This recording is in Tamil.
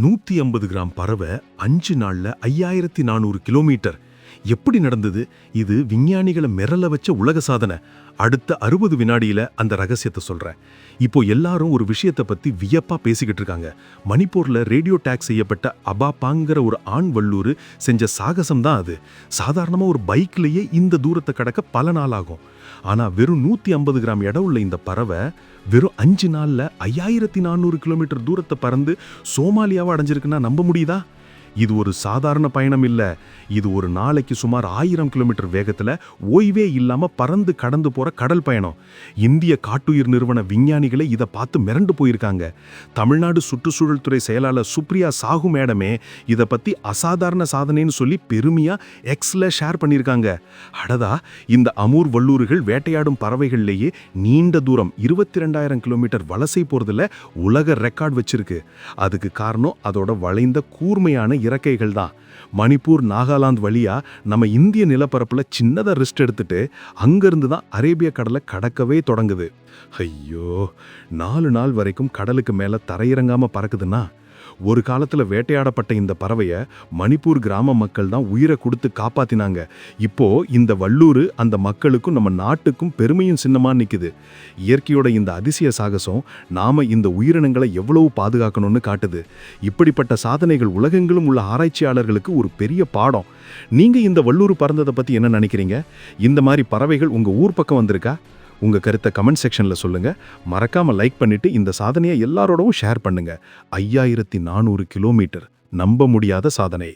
நூத்தி ஐம்பது கிராம் பறவை அஞ்சு நாள்ல ஐயாயிரத்தி நானூறு கிலோமீட்டர். எப்படி நடந்தது? இது விஞ்ஞானிகளை மிரள வச்ச உலக சாதனை. அடுத்த அறுபது வினாடியில அந்த ரகசியத்தை சொல்றேன். இப்போ எல்லாரும் ஒரு விஷயத்தை பத்தி வியப்பா பேசிக்கிட்டு இருக்காங்க. மணிப்பூர்ல ரேடியோ டேக் செய்யப்பட்ட அபாப்பாங்கிற ஒரு ஆண் வல்லூர் செஞ்ச சாகசம் தான் அது. சாதாரணமா ஒரு பைக்லயே இந்த தூரத்தை கடக்க பல நாள் ஆகும். ஆனா வெறும் நூத்தி ஐம்பது கிராம் இடம் உள்ள இந்த பறவை வெறும் அஞ்சு நாள்ல ஐயாயிரத்தி நானூறு கிலோமீட்டர் தூரத்தை பறந்து சோமாலியாவை அடைஞ்சிருக்குன்னா நம்ப முடியுதா? இது ஒரு சாதாரண பயணம் இல்லை. இது ஒரு நாளைக்கு சுமார் ஆயிரம் கிலோமீட்டர் வேகத்தில் ஓய்வே இல்லாமல் பறந்து கடந்து போகிற கடல் பயணம். இந்திய காட்டுயிர் நிறுவன விஞ்ஞானிகளே இதை பார்த்து மிரண்டு போயிருக்காங்க. தமிழ்நாடு சுற்றுச்சூழல் துறை செயலாளர் சுப்ரியா சாகு மேடமே இதை பற்றி அசாதாரண சாதனைன்னு சொல்லி பெருமையாக எக்ஸ்ல ஷேர் பண்ணியிருக்காங்க. அடதா இந்த அமூர் வல்லூர்கள் வேட்டையாடும் பறவைகள்லேயே நீண்ட தூரம் இருபத்தி ரெண்டாயிரம் கிலோமீட்டர் வலசை போகிறதுல உலக ரெக்கார்ட் வச்சிருக்கு. அதுக்கு காரணம் அதோட வளைந்த கூர்மையான இறக்கைகள் தான். மணிப்பூர் நாகாலாந்து வழியா நம்ம இந்திய நிலப்பரப்புல சின்னதா ரெஸ்ட் எடுத்துட்டு அங்கேருந்து தான் அரேபிய கடலை கடக்கவே தொடங்குது. ஐயோ நாலு நாள் வரைக்கும் கடலுக்கு மேல தரையிறங்காம பறக்குதுன்னா ஒரு காலத்துல வேட்டையாடப்பட்ட இந்த பறவையை மணிப்பூர் கிராம மக்கள் தான் உயிரை கொடுத்து காப்பாத்தினாங்க. இப்போ இந்த வல்லூர் அந்த மக்களுக்கும் நம்ம நாட்டுக்கும் பெருமையும் சின்னமாக நிக்குது. இயற்கையோட இந்த அதிசய சாகசம் நாம இந்த உயிரினங்களை எவ்வளவு பாதுகாக்கணும்னு காட்டுது. இப்படிப்பட்ட சாதனைகள் உலகெங்கிலும் உள்ள ஆராய்ச்சியாளர்களுக்கு ஒரு பெரிய பாடம். நீங்க இந்த வல்லூர் பறந்ததை பத்தி என்ன நினைக்கிறீங்க? இந்த மாதிரி பறவைகள் உங்க ஊர் பக்கம் வந்திருக்கா? உங்கள் கருத்தை கமெண்ட் செக்ஷனில் சொல்லுங்கள் மறக்காமல் லைக் பண்ணிவிட்டு இந்த சாதனையை எல்லாரோடவும் ஷேர் பண்ணுங்கள் ஐயாயிரத்தி நானூறு கிலோமீட்டர் நம்ப முடியாத சாதனை.